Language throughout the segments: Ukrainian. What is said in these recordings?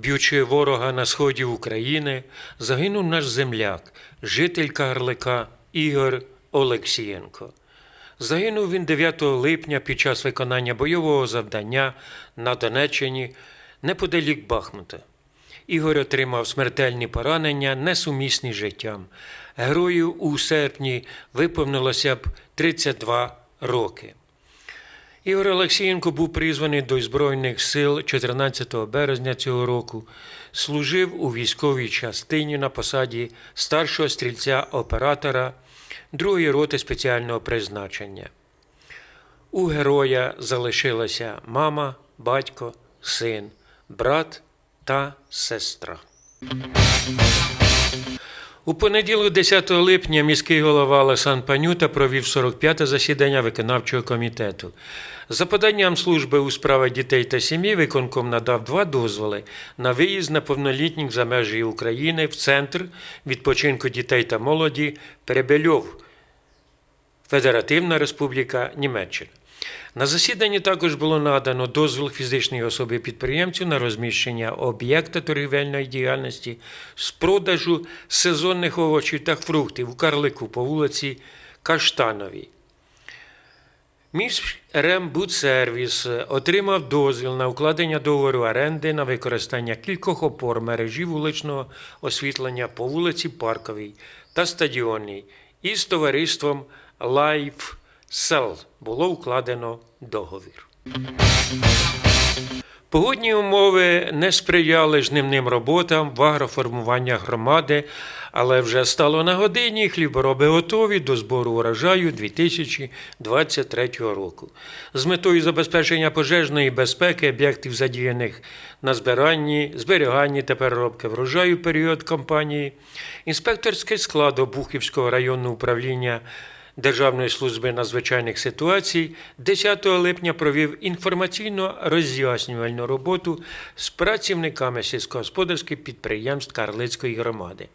б'ючи ворога на сході України, загинув наш земляк, житель Карлика Ігор Олексієнко. Загинув він 9 липня під час виконання бойового завдання на Донеччині неподалік Бахмута. Ігор отримав смертельні поранення, несумісні з життям. Герою у серпні виповнилося б 32 роки. Ігор Олексієнко був призваний до Збройних сил 14 березня цього року, служив у військовій частині на посаді старшого стрільця-оператора другої роти спеціального призначення. У героя залишилася мама, батько, син, брат та сестра. У понеділок, 10 липня, міський голова Олександр Панюта провів 45-те засідання виконавчого комітету. За поданням служби у справах дітей та сім'ї виконком надав два дозволи на виїзд неповнолітніх за межі України в центр відпочинку дітей та молоді Перебельов, Федеративна Республіка Німеччина. На засіданні також було надано дозвіл фізичній особі підприємцю на розміщення об'єкта торгівельної діяльності з продажу сезонних овочів та фруктів у Карлику по вулиці Каштановій. Між Рембудсервіс отримав дозвіл на укладення договору оренди на використання кількох опор мережі вуличного освітлення по вулиці Парковій та Стадіонній із товариством Life Cell було укладено договір. Погодні умови не сприяли жнивним роботам в агроформування громади, але вже стало на годині, хлібороби готові до збору урожаю 2023 року. З метою забезпечення пожежної безпеки об'єктів, задіяних на збиранні, зберіганні та переробки врожаю період кампанії, інспекторський склад Обухівського районного управління Державної служби надзвичайних ситуацій 10 липня провів інформаційно-роз'яснювальну роботу з працівниками сільськогосподарських підприємств Карлицької громади.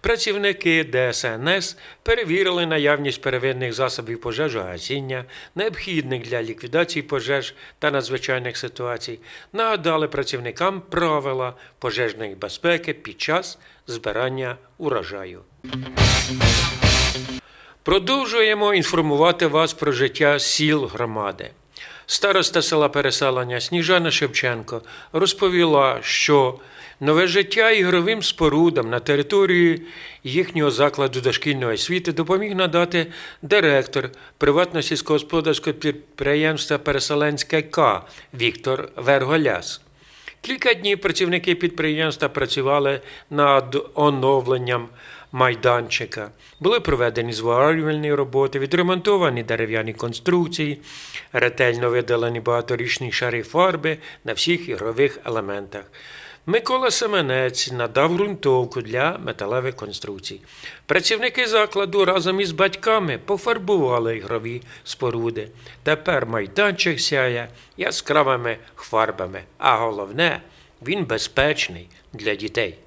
Працівники ДСНС перевірили наявність первинних засобів пожежогасіння, необхідних для ліквідації пожеж та надзвичайних ситуацій, нагадали працівникам правила пожежної безпеки під час збирання урожаю. Продовжуємо інформувати вас про життя сіл громади. Староста села переселення Сніжана Шевченко розповіла, що нове життя ігровим спорудам на території їхнього закладу дошкільної освіти допоміг надати директор приватно сільськогосподарського підприємства Переселенське К Віктор Верголяс. Кілька днів працівники підприємства працювали над оновленням майданчика. Були проведені зварювальні роботи, відремонтовані дерев'яні конструкції, ретельно видалені багаторічні шари фарби на всіх ігрових елементах. Микола Семенець надав ґрунтовку для металевих конструкцій. Працівники закладу разом із батьками пофарбували ігрові споруди. Тепер майданчик сяє яскравими фарбами, а головне, він безпечний для дітей.